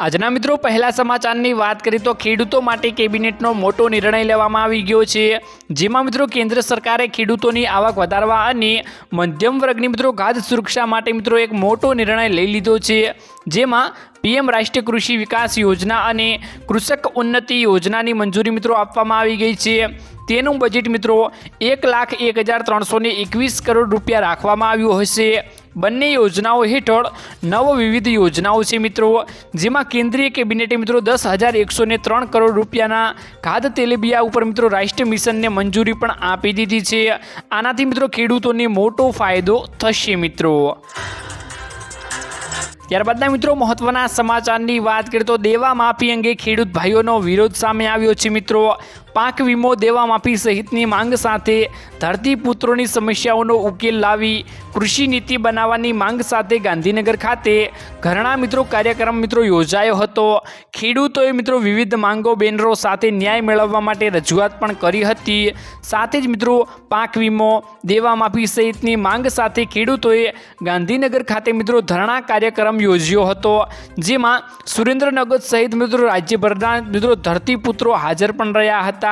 આજના મિત્રો, પહેલા સમાચારની વાત કરીએ તો ખેડૂતો માટે કેબિનેટનો મોટો નિર્ણય લેવામાં આવી ગયો છે. જેમાં મિત્રો, કેન્દ્ર સરકારે ખેડૂતોની આવક વધારવા અને મધ્યમ વર્ગની મિત્રો ખાદ્ય સુરક્ષા માટે મિત્રો એક મોટો નિર્ણય લઈ લીધો છે. જેમાં પીએમ રાષ્ટ્રીય કૃષિ વિકાસ યોજના અને કૃષક ઉન્નતિ યોજનાની મંજૂરી મિત્રો આપવામાં આવી ગઈ છે. તેનું બજેટ મિત્રો એક લાખ એક હજાર ત્રણસોને એકવીસ કરોડ રૂપિયા રાખવામાં આવ્યું હશે. બંને યોજનાઓ હેઠળ નવ વિવિધ યોજનાઓ છે મિત્રો, જેમાં કેન્દ્રીય કેબિનેટે મિત્રો દસ હજાર એકસો ને ત્રણ કરોડ રૂપિયાના ખાદ તેલેબિયા ઉપર મિત્રો રાષ્ટ્રીય મિશનને મંજૂરી પણ આપી દીધી છે. આનાથી મિત્રો ખેડૂતોને મોટો ફાયદો થશે મિત્રો. ત્યારબાદના મિત્રો મહત્વના સમાચારની વાત કરીએ તો દેવા માફી અંગે ખેડૂત ભાઈઓનો વિરોધ સામે આવ્યો છે મિત્રો. પાક વીમો દેવા માફી સહિતની માંગ સાથે ધરતીપુત્રોની સમસ્યાઓનો ઉકેલ લાવી કૃષિ નીતિ બનાવવાની માંગ સાથે ગાંધીનગર ખાતે ઘરણા મિત્રો કાર્યક્રમ મિત્રો યોજાયો હતો. ખેડૂતોએ મિત્રો વિવિધ માંગો બેનરો સાથે ન્યાય મેળવવા માટે રજૂઆત પણ કરી હતી. સાથે જ મિત્રો પાક વીમો દેવા માફી સહિતની માંગ સાથે ખેડૂતોએ ગાંધીનગર ખાતે મિત્રો ધરણા કાર્યક્રમ યોજ્યો હતો, જેમાં સુરેન્દ્રનગર સહિત મિત્રો રાજ્યભરના મિત્રો ધરતીપુત્રો હાજર પણ રહ્યા હતા.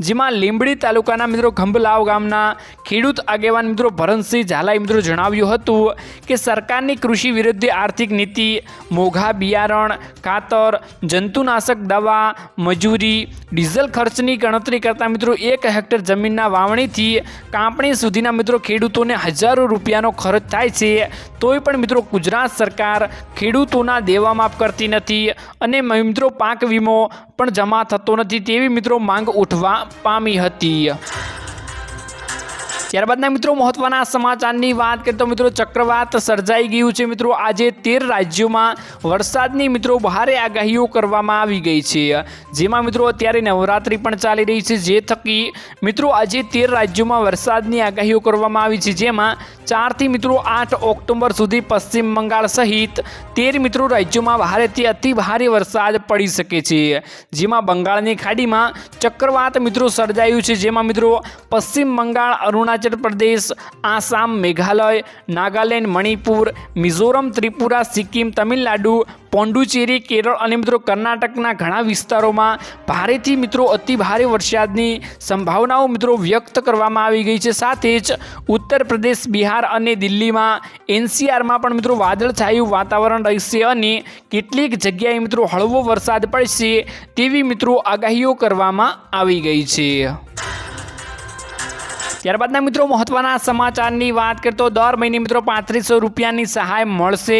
જેમાં લીંબડી તાલુકાના મિત્રો ખંભલાવ ગામના ખેડૂત આગેવાન મિત્રો ભરતસિંહ ઝાલાએ મિત્રો જણાવ્યું હતું કે સરકારની કૃષિ વિરુદ્ધ આર્થિક નીતિ, મોઘા બિયારણ ખાતર જંતુનાશક દવા, મજૂરી, ડીઝલ ખર્ચની ગણતરી કરતા મિત્રો એક હેક્ટર જમીનના વાવણીથી કાપણી સુધીના મિત્રો ખેડૂતોને હજારો રૂપિયાનો ખર્ચ થાય છે. તોય પણ મિત્રો ગુજરાત સરકાર ખેડૂતોના દેવા માફ કરતી નથી અને મિત્રો પાક વીમો પણ જમા થતો નથી તેવી મિત્રો માંગ ઉઠવા પામી હતી. ત્યારબાદના મિત્રો, મહત્વના સમાચારની વાત કરીએ તો મિત્રો, ચક્રવાત સર્જાઈ ગયું છે. મિત્રો, આજે તેર રાજ્યોમાં વરસાદની મિત્રો ભારે આગાહીઓ કરવામાં આવી ગઈ છે. જેમાં મિત્રો, અત્યારે નવરાત્રિ પણ ચાલી રહી છે. જે થકી મિત્રો, આજે તેર રાજ્યોમાં વરસાદની આગાહીઓ કરવામાં આવી છે. જેમાં ચારથી મિત્રો, આઠ ઓક્ટોબર સુધી પશ્ચિમ બંગાળ સહિત તેર મિત્રો રાજ્યોમાં ભારેથી અતિ ભારે વરસાદ પડી શકે છે. જેમાં બંગાળની ખાડીમાં ચક્રવાત મિત્રો સર્જાયું છે. જેમાં મિત્રો, પશ્ચિમ બંગાળ, અરુણાચલ પ્રદેશ, આસામ, મેઘાલય, નાગાલેન્ડ, મણિપુર, મિઝોરમ, ત્રિપુરા, સિક્કિમ, તમિલનાડુ પોંડુચેરી કેરળ અને મિત્રો કર્ણાટકના ઘણા વિસ્તારોમાં ભારેથી મિત્રો અતિ ભારે વરસાદની સંભાવનાઓ મિત્રો વ્યક્ત કરવામાં આવી ગઈ છે. સાથે જ ઉત્તર પ્રદેશ, બિહાર અને દિલ્હીમાં એનસીઆરમાં પણ મિત્રો વાદળછાયું વાતાવરણ રહેશે અને કેટલીક જગ્યાએ મિત્રો હળવો વરસાદ પડશે તેવી મિત્રો આગાહીઓ કરવામાં આવી ગઈ છે. ત્યારબાદના મિત્રો મહત્વના સમાચારની વાત કરીએ તો દર મહિને મિત્રો પાંત્રીસો રૂપિયાની સહાય મળશે.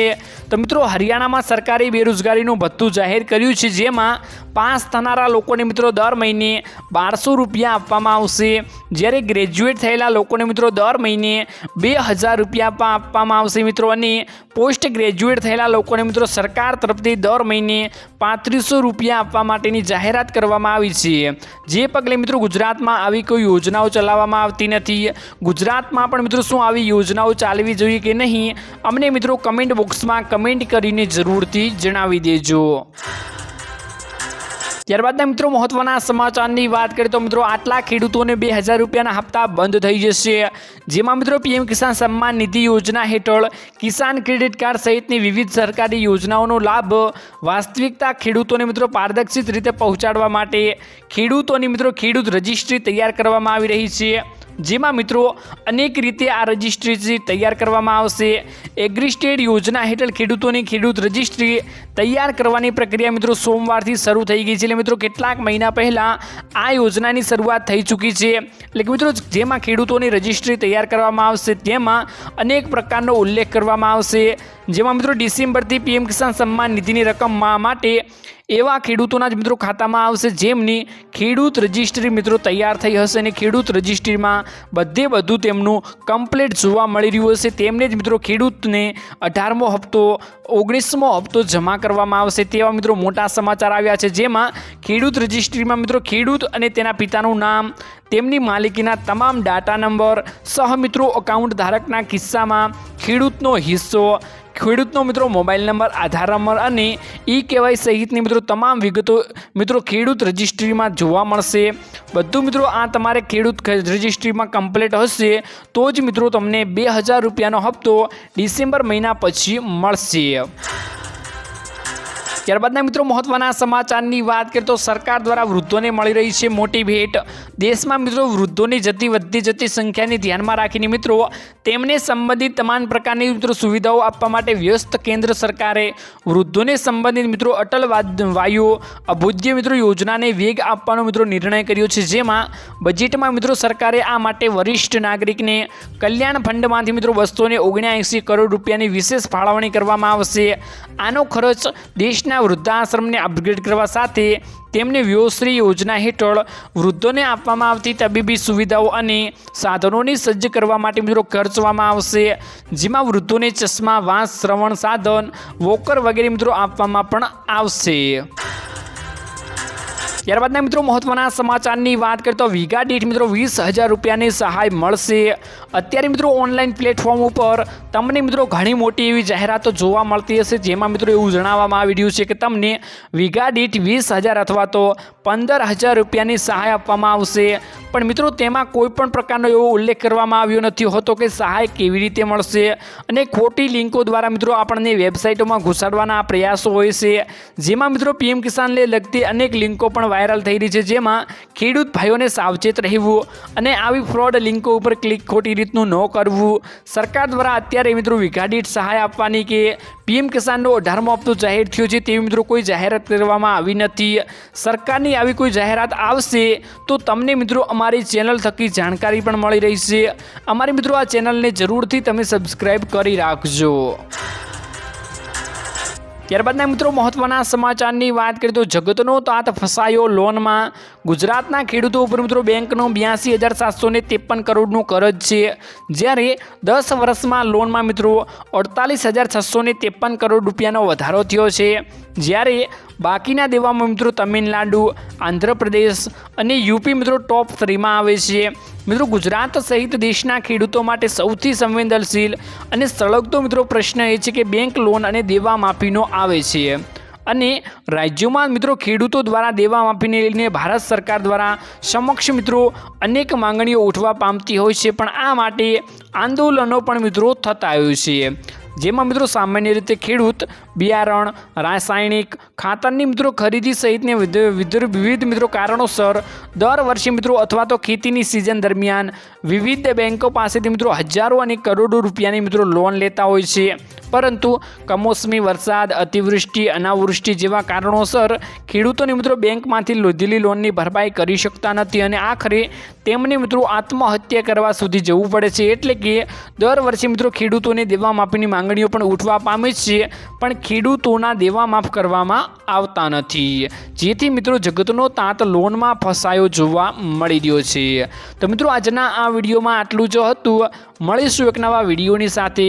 તો મિત્રો, હરિયાણામાં સરકારી બેરોજગારીનું ભથ્થું જાહેર કર્યું છે, જેમાં પાસ થનારા લોકોને મિત્રો દર મહિને બારસો રૂપિયા આપવામાં આવશે. જ્યારે ગ્રેજ્યુએટ થયેલા લોકોને મિત્રો દર મહિને બે હજાર રૂપિયા આપવામાં આવશે મિત્રો. અને પોસ્ટ ગ્રેજ્યુએટ થયેલા લોકોને મિત્રો સરકાર તરફથી દર મહિને પાંત્રીસો રૂપિયા આપવા માટેની જાહેરાત કરવામાં આવી છે. જે પગલે મિત્રો ગુજરાતમાં આવી કોઈ યોજનાઓ ચલાવવામાં આવતી નથી. ગુજરાતમાં પણ મિત્રો શું આવી યોજનાઓ ચાલવી જોઈએ કે નહીં? અમને મિત્રો કમેન્ટ બોક્સમાં કમેન્ટ કરીને જરૂરથી જણાવી દેજો. ત્યારબાદના મિત્રો મહત્વના સમાચારની વાત કરીએ તો મિત્રો આટલા ખેડૂતોને બે હજાર રૂપિયાના હપ્તા બંધ થઈ જશે. જેમાં મિત્રો પીએમ કિસાન સન્માન નિધિ યોજના હેઠળ કિસાન ક્રેડિટ કાર્ડ સહિતની વિવિધ સરકારી યોજનાઓનો લાભ વાસ્તવિકતા ખેડૂતોને મિત્રો પારદર્શિત રીતે પહોંચાડવા માટે ખેડૂતોની મિત્રો ખેડૂત રજિસ્ટ્રી તૈયાર કરવામાં આવી રહી છે. જેમાં મિત્રો અનેક રીતે આ રજિસ્ટ્રી તૈયાર કરવામાં આવશે. એગ્રીસ્ટેડ યોજના હેઠળ ખેડૂતોની ખેડૂત રજિસ્ટ્રી તૈયાર કરવાની પ્રક્રિયા મિત્રો સોમવારથી શરૂ થઈ ગઈ છે. એટલે મિત્રો કેટલાક મહિના પહેલાં આ યોજનાની શરૂઆત થઈ ચૂકી છે. એટલે કે મિત્રો જેમાં ખેડૂતોની રજિસ્ટ્રી તૈયાર કરવામાં આવશે, તેમાં અનેક પ્રકારનો ઉલ્લેખ કરવામાં આવશે. જેમાં મિત્રો ડિસેમ્બરથી પીએમ કિસાન સન્માન નિધિની રકમ માટે એવા ખેડૂતોના જ મિત્રો ખાતામાં આવશે જેમની ખેડૂત રજિસ્ટ્રી મિત્રો તૈયાર થઈ હશે અને ખેડૂત રજિસ્ટ્રીમાં બધે બધું તેમનું કમ્પ્લીટ જોવા મળી રહ્યું હશે. તેમને જ મિત્રો ખેડૂતને અઢારમો હપ્તો, ઓગણીસમો હપ્તો જમા કરવામાં આવશે તેવા મિત્રો મોટા સમાચાર આવ્યા છે. જેમાં ખેડૂત રજિસ્ટ્રીમાં મિત્રો ખેડૂત અને તેના પિતાનું નામ, તેમની માલિકીના તમામ ડાટા નંબર સહ મિત્રો અકાઉન્ટ ધારકના કિસ્સામાં ખેડૂતનો હિસ્સો ખેડૂતનો મિત્રો મોબાઈલ નંબર, આધાર નંબર અને ઈ કેવાય સહિતની મિત્રો તમામ વિગતો મિત્રો ખેડૂત રજિસ્ટ્રીમાં જોવા મળશે. બધું મિત્રો આ તમારે ખેડૂત રજિસ્ટ્રીમાં કમ્પ્લીટ હશે તો જ મિત્રો તમને બે હજાર રૂપિયાનો હપ્તો ડિસેમ્બર મહિના પછી મળશે. ત્યારબાદના મિત્રો મહત્વના સમાચારની વાત કરીએ તો સરકાર દ્વારા વૃદ્ધોને મળી રહી છે મોટી ભેટ. દેશમાં મિત્રો વૃદ્ધોની જતી વધતી જતી સંખ્યાને ધ્યાનમાં રાખીને મિત્રો તેમને સંબંધિત તમામ પ્રકારની મિત્રો સુવિધાઓ આપવા માટે વ્યસ્ત કેન્દ્ર સરકારે વૃદ્ધોને સંબંધિત મિત્રો અટલ વાયુ અભોજ્ય મિત્રો યોજનાને વેગ આપવાનો મિત્રો નિર્ણય કર્યો છે. જેમાં બજેટમાં મિત્રો સરકારે આ માટે વરિષ્ઠ નાગરિકને કલ્યાણ ફંડમાંથી મિત્રો બસોને ઓગણ્યાએંસી કરોડ રૂપિયાની વિશેષ ફાળવણી કરવામાં આવશે. આનો ખર્ચ દેશના વૃદ્ધાશ્રમને અપગ્રેડ કરવા સાથે તેમને વ્યોશ્રી યોજના હેઠળ વૃદ્ધોને આપવામાં આવતી તબીબી સુવિધાઓ અને સાધનોની સજ્જ કરવા માટે મિત્રો ખર્ચવામાં આવશે. જેમાં વૃદ્ધોને ચશ્મા, વાંસ, શ્રવણ સાધન, વોકર વગેરે મિત્રો આપવામાં પણ આવશે. ત્યારબાદના મિત્રો મહત્વના સમાચારની વાત કરીએ તો વીઘા દીઠ મિત્રો વીસ હજાર રૂપિયાની સહાય મળશે. અત્યારે મિત્રો ઓનલાઈન પ્લેટફોર્મ ઉપર તમને મિત્રો ઘણી મોટી એવી જાહેરાતો જોવા મળતી હશે. જેમાં મિત્રો એવું જણાવવામાં આવી રહ્યું છે કે તમને વીઘા દીઠ વીસ હજાર અથવા તો પંદર હજાર રૂપિયાની સહાય આપવામાં આવશે. પણ મિત્રો તેમાં કોઈ પણ પ્રકારનો એવો ઉલ્લેખ કરવામાં આવ્યો નથી હોતો કે સહાય કેવી રીતે મળશે અને ખોટી લિંકો દ્વારા મિત્રો આપણને વેબસાઇટોમાં ઘુસાડવાના પ્રયાસો હોય છે. જેમાં મિત્રો પીએમ કિસાનને લગતી અનેક લિંકો પણ વાયરલ થઈ રહી છે, જેમાં ખેડૂત ભાઈઓને સાવચેત રહેવું અને આવી ફ્રોડ લિંકો ઉપર ક્લિક ખોટી રીતનું ન કરવું. સરકાર દ્વારા અત્યારે મિત્રો વીઘા સહાય આપવાની કે પીએમ કિસાનનો અઢારમો હપ્તો જાહેર થયો છે તેવી મિત્રો કોઈ જાહેરાત કરવામાં આવી નથી. સરકારની આવી કોઈ જાહેરાત આવશે તો તમને મિત્રો અમારી ચેનલ થકી જાણકારી પણ મળી રહી છે અમારી મિત્રો આ ચેનલને જરૂરથી તમે સબસ્ક્રાઈબ કરી રાખજો. ત્યારબાદના મિત્રો મહત્વના સમાચારની વાત કરીએ તો જગતનો તાત ફસાયો લોનમાં. ગુજરાતના ખેડૂતો ઉપર મિત્રો બેંકનો બ્યાસી હજાર સાતસો ત્રેપન કરોડનું કરજ છે. જ્યારે દસ વર્ષમાં લોનમાં મિત્રો અડતાલીસ હજાર છસો ત્રેપન કરોડ રૂપિયાનો વધારો થયો છે. જ્યારે બાકીના દેવામાં મિત્રો તમિલનાડુ, આંધ્રપ્રદેશ અને યુપી મિત્રો ટોપ થ્રીમાં આવે છે. મિત્રો, ગુજરાત સહિત દેશના ખેડૂતો માટે સૌથી સંવેદનશીલ અને સળગતો મિત્રો પ્રશ્ન એ છે કે બેંક લોન અને દેવા માફીનો આવે છે. અને રાજ્યોમાં મિત્રો ખેડૂતો દ્વારા દેવા માફીને લઈને ભારત સરકાર દ્વારા સમક્ષ મિત્રો અનેક માંગણીઓ ઉઠવા પામતી હોય છે. પણ આ માટે આંદોલનો પણ મિત્રો થતા આવ્યું છે. જેમાં મિત્રો સામાન્ય રીતે ખેડૂત, બિયારણ, રાસાયણિક, ખાતરની મિત્રો ખરીદી સહિતને વિધ- વિધ- વિવિધ મિત્રો કારણોસર દર વર્ષે મિત્રો અથવા તો ખેતીની સિઝન દરમિયાન વિવિધ બેન્કો પાસેથી મિત્રો હજારો અને કરોડો રૂપિયાની મિત્રો લોન લેતા હોય છે. પરંતુ કમોસમી વરસાદ, અતિવૃષ્ટિ, અનાવૃષ્ટિ જેવા કારણોસર ખેડૂતોની મિત્રો બેંકમાંથી લીધેલી લોનની ભરપાઈ કરી શકતા નથી અને આખરે તેમને મિત્રો આત્મહત્યા કરવા સુધી જવું પડે છે. એટલે કે દર વર્ષે મિત્રો ખેડૂતોને દેવા માફીની માંગણીઓ પણ ઉઠવા પામે છે, પણ ખેડૂતોના દેવા માફ કરવામાં આવતા નથી. જેથી મિત્રો જગતનો તાંત લોનમાં ફસાયો જોવા મળી રહ્યો છે. તો મિત્રો આજના આ વિડીયોમાં આટલું જ હતું. મળીશું એક નવા વિડીયોની સાથે.